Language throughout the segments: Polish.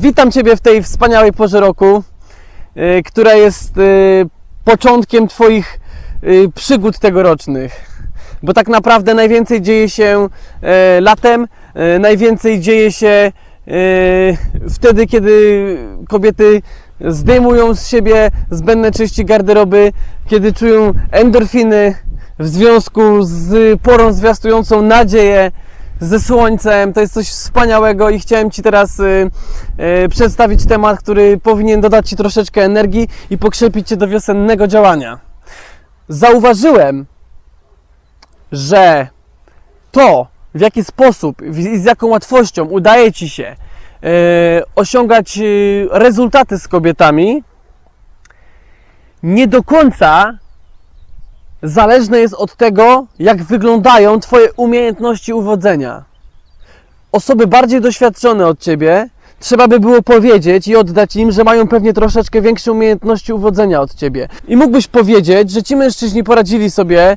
Witam Ciebie w tej wspaniałej porze roku, y, która jest y, początkiem Twoich y, przygód tegorocznych. Bo tak naprawdę najwięcej dzieje się latem, najwięcej dzieje się wtedy, kiedy kobiety zdejmują z siebie zbędne części garderoby, kiedy czują endorfiny w związku z porą zwiastującą nadzieję ze słońcem. To jest coś wspaniałego i chciałem Ci teraz y, y, przedstawić temat, który powinien dodać Ci troszeczkę energii i pokrzepić Cię do wiosennego działania. Zauważyłem, że to, w jaki sposób i z jaką łatwością udaje Ci się y, osiągać y, rezultaty z kobietami, nie do końca zależne jest od tego, jak wyglądają Twoje umiejętności uwodzenia. Osoby bardziej doświadczone od Ciebie, trzeba by było powiedzieć i oddać im, że mają pewnie troszeczkę większe umiejętności uwodzenia od Ciebie. I mógłbyś powiedzieć, że ci mężczyźni poradzili sobie e,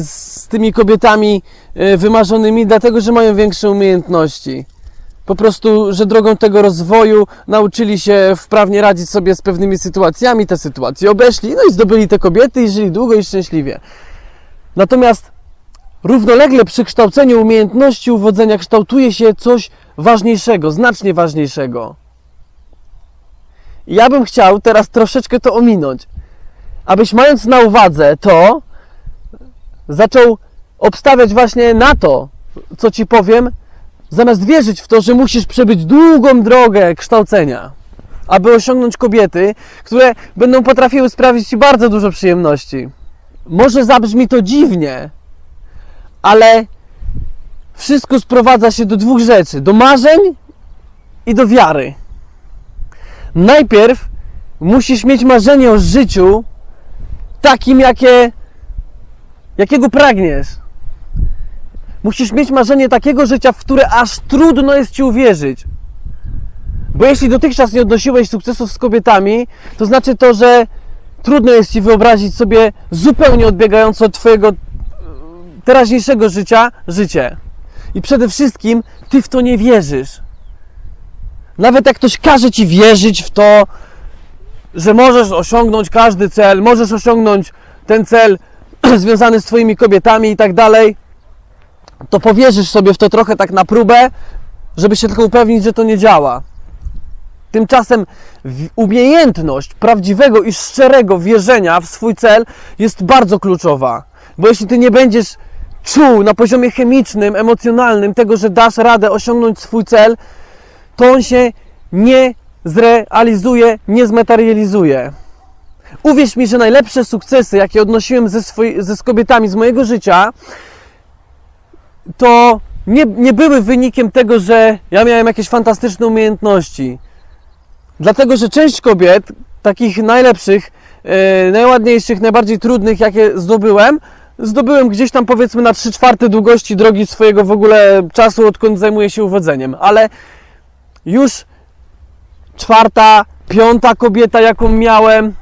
z tymi kobietami e, wymarzonymi, dlatego że mają większe umiejętności. Po prostu, że drogą tego rozwoju nauczyli się wprawnie radzić sobie z pewnymi sytuacjami, te sytuacje obeszli, no i zdobyli te kobiety i żyli długo i szczęśliwie. Natomiast równolegle przy kształceniu umiejętności uwodzenia kształtuje się coś ważniejszego, znacznie ważniejszego. I ja bym chciał teraz troszeczkę to ominąć, abyś mając na uwadze to, zaczął obstawiać właśnie na to, co ci powiem, zamiast wierzyć w to, że musisz przebyć długą drogę kształcenia, aby osiągnąć kobiety, które będą potrafiły sprawić Ci bardzo dużo przyjemności. Może zabrzmi to dziwnie, ale wszystko sprowadza się do dwóch rzeczy: do marzeń i do wiary. Najpierw musisz mieć marzenie o życiu takim, jakie, jakiego pragniesz. Musisz mieć marzenie takiego życia, w które aż trudno jest ci uwierzyć. Bo jeśli dotychczas nie odnosiłeś sukcesów z kobietami, to znaczy to, że trudno jest ci wyobrazić sobie zupełnie odbiegające od twojego e, teraźniejszego życia życie. I przede wszystkim ty w to nie wierzysz. Nawet jak ktoś każe ci wierzyć w to, że możesz osiągnąć każdy cel, możesz osiągnąć ten cel związany z twoimi kobietami i tak dalej, to powierzysz sobie w to trochę tak na próbę, żeby się tylko upewnić, że to nie działa. Tymczasem umiejętność prawdziwego i szczerego wierzenia w swój cel jest bardzo kluczowa. Bo jeśli ty nie będziesz czuł na poziomie chemicznym, emocjonalnym tego, że dasz radę osiągnąć swój cel, to on się nie zrealizuje, nie zmaterializuje. Uwierz mi, że najlepsze sukcesy, jakie odnosiłem ze, swoi, ze z kobietami z mojego życia, to nie, nie były wynikiem tego, że ja miałem jakieś fantastyczne umiejętności. Dlatego, że część kobiet, takich najlepszych, e, najładniejszych, najbardziej trudnych, jakie zdobyłem, zdobyłem gdzieś tam powiedzmy na 3 czwarte długości drogi swojego w ogóle czasu, odkąd zajmuję się uwodzeniem. Ale już czwarta, piąta kobieta, jaką miałem,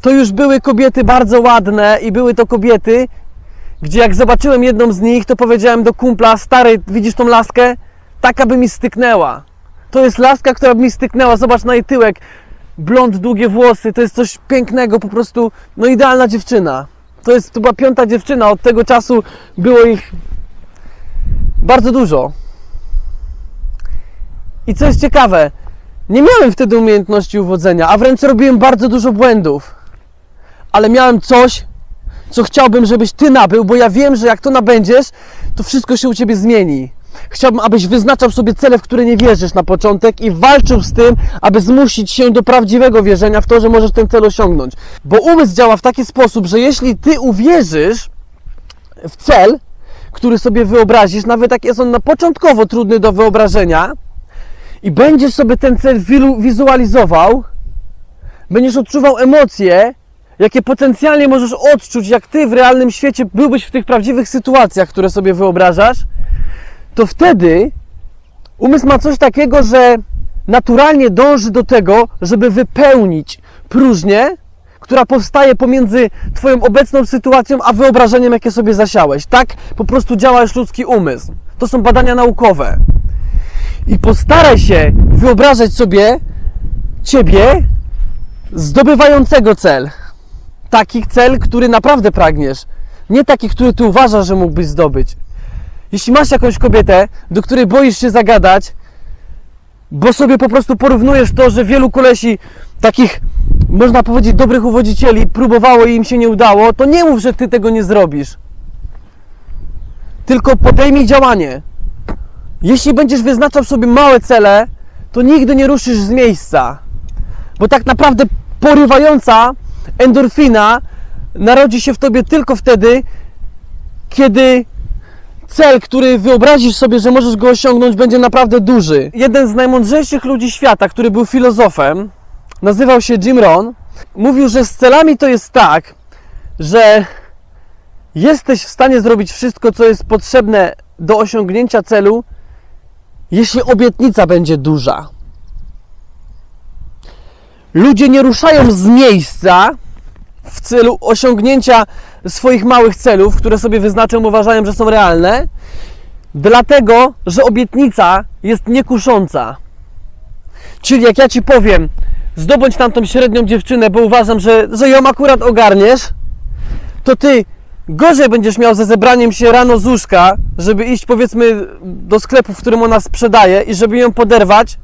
to już były kobiety bardzo ładne i były to kobiety, gdzie jak zobaczyłem jedną z nich, to powiedziałem do kumpla, stary, widzisz tą laskę? Taka by mi styknęła. To jest laska, która by mi styknęła, zobacz na jej tyłek. Blond, długie włosy, to jest coś pięknego, po prostu, no idealna dziewczyna. To jest, to była piąta dziewczyna, od tego czasu było ich bardzo dużo. I co jest ciekawe, nie miałem wtedy umiejętności uwodzenia, a wręcz robiłem bardzo dużo błędów. Ale miałem coś, co chciałbym, żebyś ty nabył, bo ja wiem, że jak to nabędziesz, to wszystko się u ciebie zmieni. Chciałbym, abyś wyznaczał sobie cele, w które nie wierzysz na początek i walczył z tym, aby zmusić się do prawdziwego wierzenia w to, że możesz ten cel osiągnąć. Bo umysł działa w taki sposób, że jeśli ty uwierzysz w cel, który sobie wyobrazisz, nawet jak jest on na początkowo trudny do wyobrażenia, i będziesz sobie ten cel wizualizował, będziesz odczuwał emocje, jakie potencjalnie możesz odczuć, jak ty w realnym świecie byłbyś w tych prawdziwych sytuacjach, które sobie wyobrażasz, to wtedy umysł ma coś takiego, że naturalnie dąży do tego, żeby wypełnić próżnię, która powstaje pomiędzy Twoją obecną sytuacją, a wyobrażeniem, jakie sobie zasiałeś. Tak po prostu działa już ludzki umysł. To są badania naukowe. I postaraj się wyobrażać sobie ciebie zdobywającego cel. Taki cel, który naprawdę pragniesz. Nie taki, który ty uważasz, że mógłbyś zdobyć. Jeśli masz jakąś kobietę, do której boisz się zagadać, bo sobie po prostu porównujesz to, że wielu kolesi takich, można powiedzieć, dobrych uwodzicieli próbowało i im się nie udało, to nie mów, że ty tego nie zrobisz. Tylko podejmij działanie. Jeśli będziesz wyznaczał sobie małe cele, to nigdy nie ruszysz z miejsca. Bo tak naprawdę porywająca endorfina narodzi się w tobie tylko wtedy, kiedy cel, który wyobrazisz sobie, że możesz go osiągnąć, będzie naprawdę duży. Jeden z najmądrzejszych ludzi świata, który był filozofem, nazywał się Jim Rohn, mówił, że z celami to jest tak, że jesteś w stanie zrobić wszystko, co jest potrzebne do osiągnięcia celu, jeśli obietnica będzie duża. Ludzie nie ruszają z miejsca w celu osiągnięcia swoich małych celów, które sobie wyznaczą, uważają, że są realne, dlatego, że obietnica jest niekusząca. Czyli jak ja ci powiem, zdobądź tamtą średnią dziewczynę, bo uważam, że, że ją akurat ogarniesz, to ty gorzej będziesz miał ze zebraniem się rano z łóżka, żeby iść powiedzmy do sklepu, w którym ona sprzedaje i żeby ją poderwać,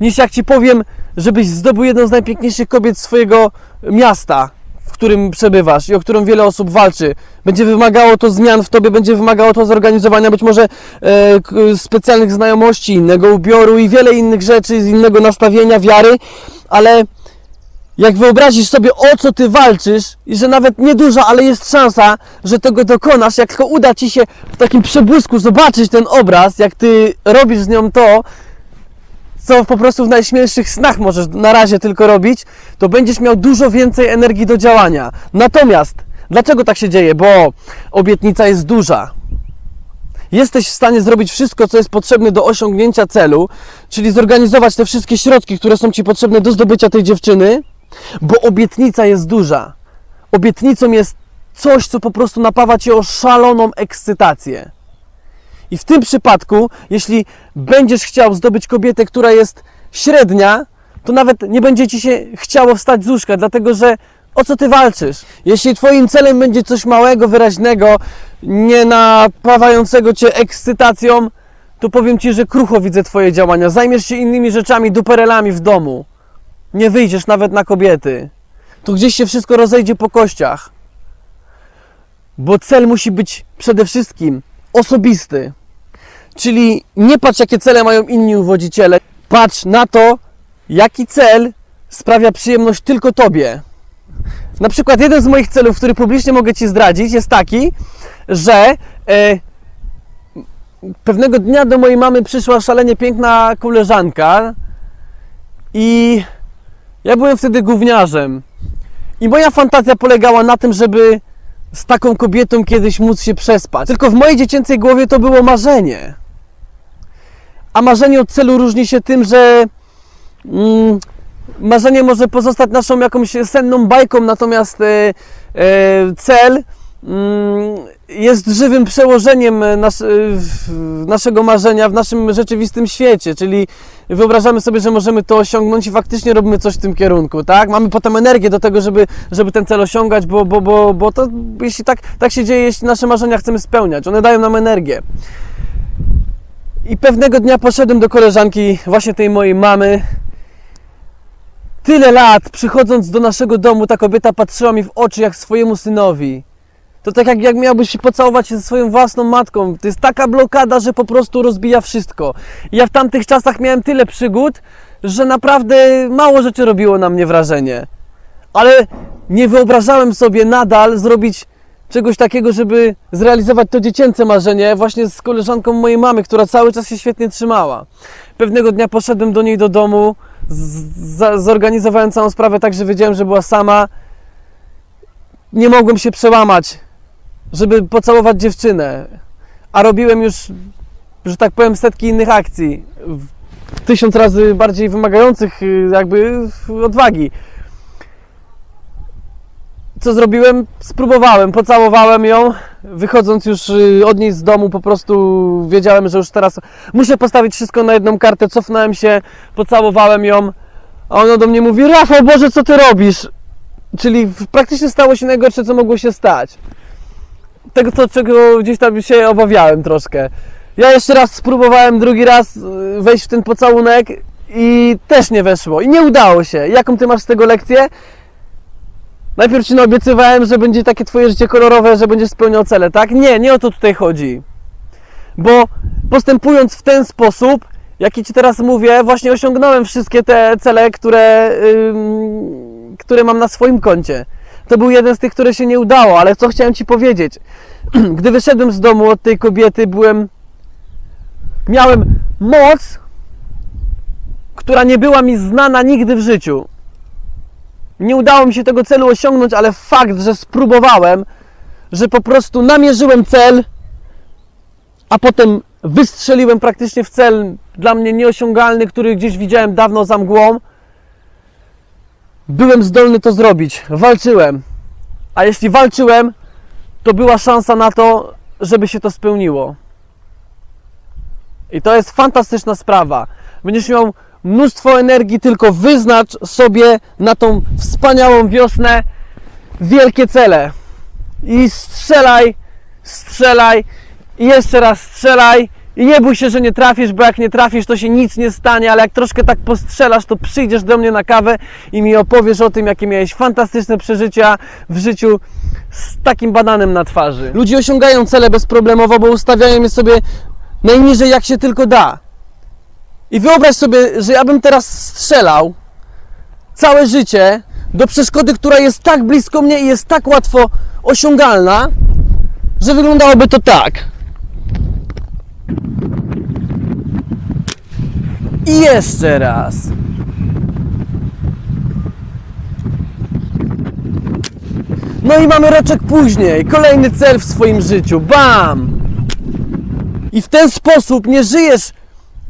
niż jak ci powiem, żebyś zdobył jedną z najpiękniejszych kobiet swojego miasta, w którym przebywasz i o którą wiele osób walczy. Będzie wymagało to zmian w tobie, będzie wymagało to zorganizowania być może e, specjalnych znajomości, innego ubioru i wiele innych rzeczy, z innego nastawienia, wiary, ale jak wyobrazisz sobie o co ty walczysz i że nawet nieduża, ale jest szansa, że tego dokonasz, jak tylko uda ci się w takim przebłysku zobaczyć ten obraz, jak ty robisz z nią to, co po prostu w najśmielszych snach możesz na razie tylko robić, to będziesz miał dużo więcej energii do działania. Natomiast, dlaczego tak się dzieje? Bo obietnica jest duża. Jesteś w stanie zrobić wszystko, co jest potrzebne do osiągnięcia celu, czyli zorganizować te wszystkie środki, które są Ci potrzebne do zdobycia tej dziewczyny, bo obietnica jest duża. Obietnicą jest coś, co po prostu napawa Cię o szaloną ekscytację. I w tym przypadku, jeśli będziesz chciał zdobyć kobietę, która jest średnia, to nawet nie będzie ci się chciało wstać z łóżka, dlatego że o co ty walczysz? Jeśli twoim celem będzie coś małego, wyraźnego, nie napawającego cię ekscytacją, to powiem ci, że krucho widzę twoje działania. Zajmiesz się innymi rzeczami, duperelami w domu. Nie wyjdziesz nawet na kobiety. To gdzieś się wszystko rozejdzie po kościach. Bo cel musi być przede wszystkim osobisty. Czyli nie patrz, jakie cele mają inni uwodziciele. Patrz na to, jaki cel sprawia przyjemność tylko tobie. Na przykład jeden z moich celów, który publicznie mogę Ci zdradzić, jest taki, że e, pewnego dnia do mojej mamy przyszła szalenie piękna koleżanka i ja byłem wtedy gówniarzem. I moja fantazja polegała na tym, żeby z taką kobietą kiedyś móc się przespać. Tylko w mojej dziecięcej głowie to było marzenie. A marzenie od celu różni się tym, że mm, marzenie może pozostać naszą jakąś senną bajką, natomiast e, e, cel mm, jest żywym przełożeniem nas, e, naszego marzenia w naszym rzeczywistym świecie, czyli wyobrażamy sobie, że możemy to osiągnąć i faktycznie robimy coś w tym kierunku, tak? Mamy potem energię do tego, żeby, żeby ten cel osiągać, bo, bo, bo, bo to jeśli tak, tak się dzieje, jeśli nasze marzenia chcemy spełniać, one dają nam energię. I pewnego dnia poszedłem do koleżanki, właśnie tej mojej mamy. Tyle lat przychodząc do naszego domu, ta kobieta patrzyła mi w oczy jak swojemu synowi. To tak jak, jak miałbyś się pocałować ze swoją własną matką. To jest taka blokada, że po prostu rozbija wszystko. Ja w tamtych czasach miałem tyle przygód, że naprawdę mało rzeczy robiło na mnie wrażenie. Ale nie wyobrażałem sobie nadal zrobić czegoś takiego, żeby zrealizować to dziecięce marzenie właśnie z koleżanką mojej mamy, która cały czas się świetnie trzymała. Pewnego dnia poszedłem do niej do domu, zorganizowałem całą sprawę tak, że wiedziałem, że była sama. Nie mogłem się przełamać, żeby pocałować dziewczynę, a robiłem już, że tak powiem, setki innych akcji, tysiąc razy bardziej wymagających y, jakby odwagi. co zrobiłem? Spróbowałem, pocałowałem ją. Wychodząc już y, od niej z domu, po prostu wiedziałem, że już teraz muszę postawić wszystko na jedną kartę. Cofnąłem się, pocałowałem ją, a ona do mnie mówi: Rafał, Boże, co ty robisz? Czyli praktycznie stało się najgorsze, co mogło się stać. Tego, co, czego gdzieś tam się obawiałem troszkę. Ja jeszcze raz spróbowałem, drugi raz y, wejść w ten pocałunek i też nie weszło. I nie udało się. Jaką ty masz z tego lekcję? Najpierw ci naobiecywałem, że będzie takie twoje życie kolorowe, że będziesz spełniał cele, tak? Nie, nie o to tutaj chodzi. Bo postępując w ten sposób, jaki ci teraz mówię, właśnie osiągnąłem wszystkie te cele, które, ym, które mam na swoim koncie. To był jeden z tych, które się nie udało, ale co chciałem ci powiedzieć? Gdy wyszedłem z domu od tej kobiety, byłem. Miałem moc, która nie była mi znana nigdy w życiu. Nie udało mi się tego celu osiągnąć, ale fakt, że spróbowałem, że po prostu namierzyłem cel, a potem wystrzeliłem praktycznie w cel dla mnie nieosiągalny, który gdzieś widziałem dawno za mgłą, byłem zdolny to zrobić. Walczyłem. A jeśli walczyłem, to była szansa na to, żeby się to spełniło. I to jest fantastyczna sprawa. Będziesz miał mnóstwo energii, tylko wyznacz sobie na tą wspaniałą wiosnę wielkie cele. I strzelaj, strzelaj, i jeszcze raz strzelaj. I nie bój się, że nie trafisz, bo jak nie trafisz, to się nic nie stanie, ale jak troszkę tak postrzelasz, to przyjdziesz do mnie na kawę i mi opowiesz o tym, jakie miałeś fantastyczne przeżycia w życiu z takim bananem na twarzy. Ludzie osiągają cele bezproblemowo, bo ustawiają je sobie najniżej jak się tylko da. I wyobraź sobie, że ja bym teraz strzelał całe życie do przeszkody, która jest tak blisko mnie i jest tak łatwo osiągalna, że wyglądałoby to tak. I jeszcze raz. No i mamy roczek później, kolejny cel w swoim życiu. Bam! I w ten sposób nie żyjesz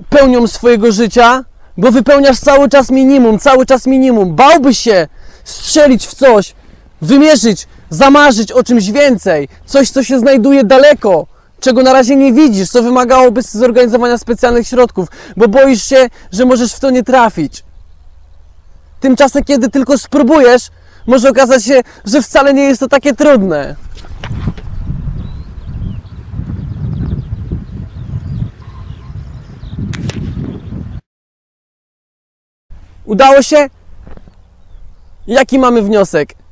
pełnią swojego życia, bo wypełniasz cały czas minimum, cały czas minimum. Bałbyś się strzelić w coś, wymierzyć, zamarzyć o czymś więcej, coś, co się znajduje daleko, czego na razie nie widzisz, co wymagałoby zorganizowania specjalnych środków, bo boisz się, że możesz w to nie trafić. Tymczasem, kiedy tylko spróbujesz, może okazać się, że wcale nie jest to takie trudne. Udało się? Jaki mamy wniosek?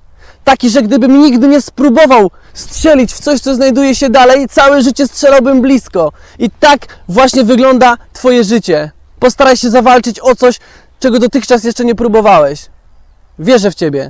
Taki, że gdybym nigdy nie spróbował strzelić w coś, co znajduje się dalej, całe życie strzelałbym blisko. I tak właśnie wygląda Twoje życie. Postaraj się zawalczyć o coś, czego dotychczas jeszcze nie próbowałeś. Wierzę w Ciebie.